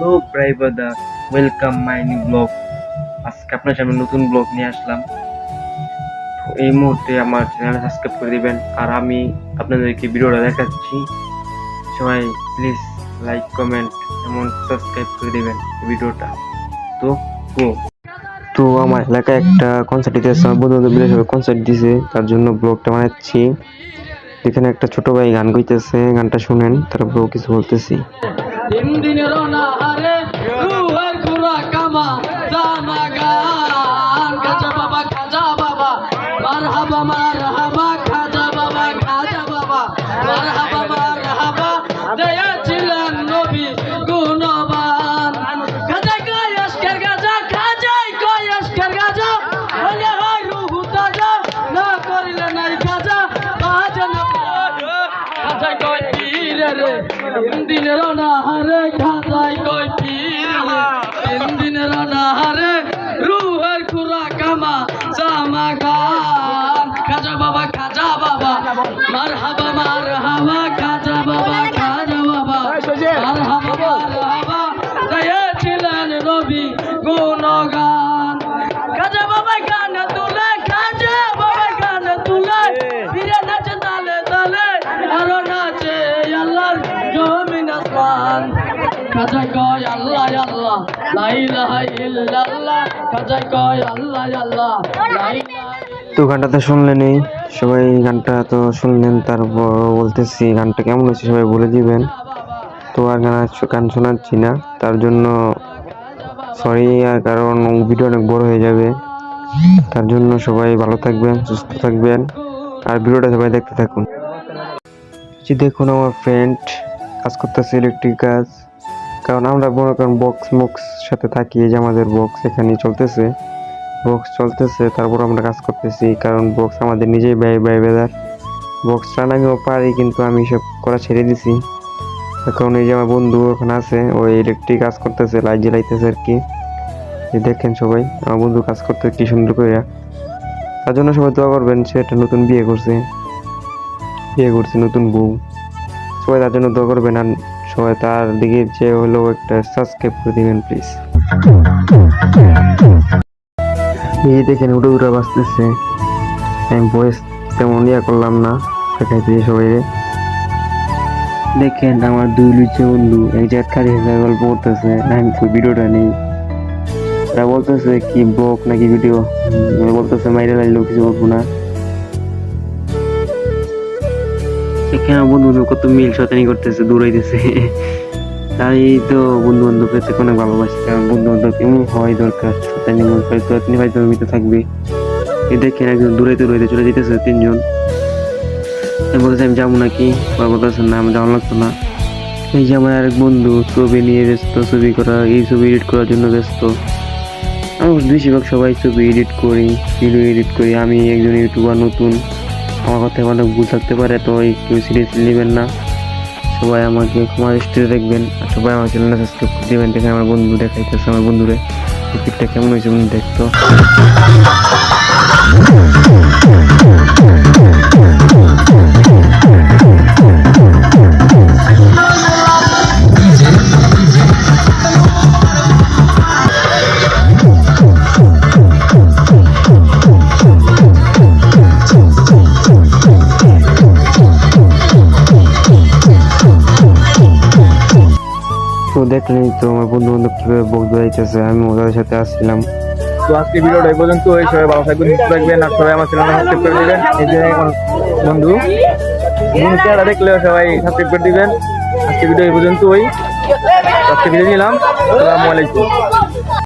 তো প্রায় welcome my new blog আজকে আপনার সামনে নতুন ব্লগ নিয়ে আসলাম। তো এই মুহূর্তে আমার চ্যানেল সাবস্ক্রাইব করে দিবেন। আর আমি আপনাদেরকে ভিডিওটা দেখাচ্ছি। সবাই প্লিজ লাইক কমেন্ট এমন সাবস্ক্রাইব করে দিবেন ভিডিওটা। তো গো তো আমার এলাকায় একটা কনসার্ট দিতে আসছে। আমার বন্ধু বান্ধব মিলে সবাই কনসার্ট দিছে। তার জন্য ব্লগটা বানাচ্ছি। এখানে একটা ছোট ভাই গান গাইতেছে। গানটা শুনেন তারপর কিছু বলতেছি। তিন দিনের অনাহারে রে দিনের নাহারে খাজাই কই পীর তিন দিনের নাহারে রুহের খুরা কামা জামা খান খাজা বাবা খাজা বাবা মার হাবা মার হাবা কয় আল্লাহ আল্লাহ। ইল্লাল্লাহ। কয় আল্লাহ আল্লাহ। তো গানটা তো শুনলেনই। সবাই গানটা তো শুনলেন, তারপর বলতেছি, গানটা কেমন হয়েছে সবাই বলে দিবেন। তো আর গান গান শোনাচ্ছি না। তার জন্য সরি আর কারণ ভিডিও অনেক বড় হয়ে যাবে। তার জন্য সবাই ভালো থাকবেন, সুস্থ থাকবেন। আর ভিডিওটা সবাই দেখতে থাকুন। দেখুন আমার ফ্রেন্ড কাজ করতেছে ইলেকট্রিক কাজ। কারণ আমরা মনে করেন বক্স মুক্স সাথে থাকি, এই যে আমাদের বক্স এখানে চলতেছে। বক্স চলতেছে, তারপর আমরা কাজ করতেছি, কারণ বক্স আমাদের নিজেই ব্যয় ব্যয় বেদার বক্স চান আমিও পারি, কিন্তু আমি সব করা ছেড়ে দিছি। এখন এই যে আমার বন্ধু ওখানে আছে ওই ইলেকট্রিক কাজ করতেছে লাইট জ্বালাইতেছে আর কি। দেখেন সবাই, আমার বন্ধু কাজ করতে কি সুন্দর করে তার জন্য সবাই দোয়া করবেন, সে একটা নতুন বিয়ে করছে। বিয়ে করছে নতুন বউ। সবাই তার জন্য দোয়া করবেন আর সবাই তার দিকে যে হলো একটা সাবস্ক্রাইব করে দিবেন প্লিজ এই দেখেন, উড়ে উড়ে বাঁচতেছে আমি বয়স তেমন ইয়া করলাম না দেখাইতে সবাই দেখেন, আমার দুই লুচে বন্ধু এক জায়গায় খালি গল্প করতেছে। আমি তো ভিডিওটা নেই। তারা বলতেছে কি, ব্লগ নাকি ভিডিও বলতেছে, মাইরে লাগলেও কিছু বলব না। এখানে বন্ধু বান্ধব কত মিল শতানি করতেছে দৌড়াইতেছে তাই তো বন্ধু বান্ধব পেতে অনেক ভালোবাসি, কারণ বন্ধু বান্ধব এমন হওয়াই দরকার শতানি মন করে তো তিনি হয়তো মিতে থাকবে। এই দেখেন একজন দূরাইতে দূরাইতে চলে যেতেছে তিনজন। আমি আমি যাব নাকি? ওরা বলতেছে, না আমি যাওয়া লাগতো না। এই যে আমার আরেক বন্ধু, ছবি নিয়ে ব্যস্ত, ছবি করা, এই ছবি এডিট করার জন্য ব্যস্ত। আমি বেশিরভাগ সবাই ছবি এডিট করি ভিডিও এডিট করি, আমি একজন ইউটিউবার নতুন। আমার কথা অনেক ভুল থাকতে পারে, তো এই কেউ সিরিয়াসলি নেবেন না। সবাই আমাকে ক্ষমা দৃষ্টিতে দেখবেন, আর সবাই আমার চ্যানেলটা সাবস্ক্রাইব করে দেবেন। দেখেন আমার বন্ধু দেখাইতেছে আমার বন্ধুরে। টিকিটটা কেমন হয়েছে বন্ধু দেখতো। তো দেখলেন তো আমার বন্ধু বান্ধব কীভাবে বক যাইতেছে আমি ওদের সাথে আসছিলাম। তো আজকে ভিডিওটা এই পর্যন্ত, এই সবাই ভালো থাকবেন, সুস্থ থাকবেন, আর সবাই আমার চ্যানেলটা সাবস্ক্রাইব করে দিবেন। এই যে বন্ধু বন্ধু চেহারা দেখলেও সবাই সাবস্ক্রাইব করে দিবেন। আজকে ভিডিও এই পর্যন্ত ওই আজকে ভিডিও নিলাম। আসসালামু আলাইকুম।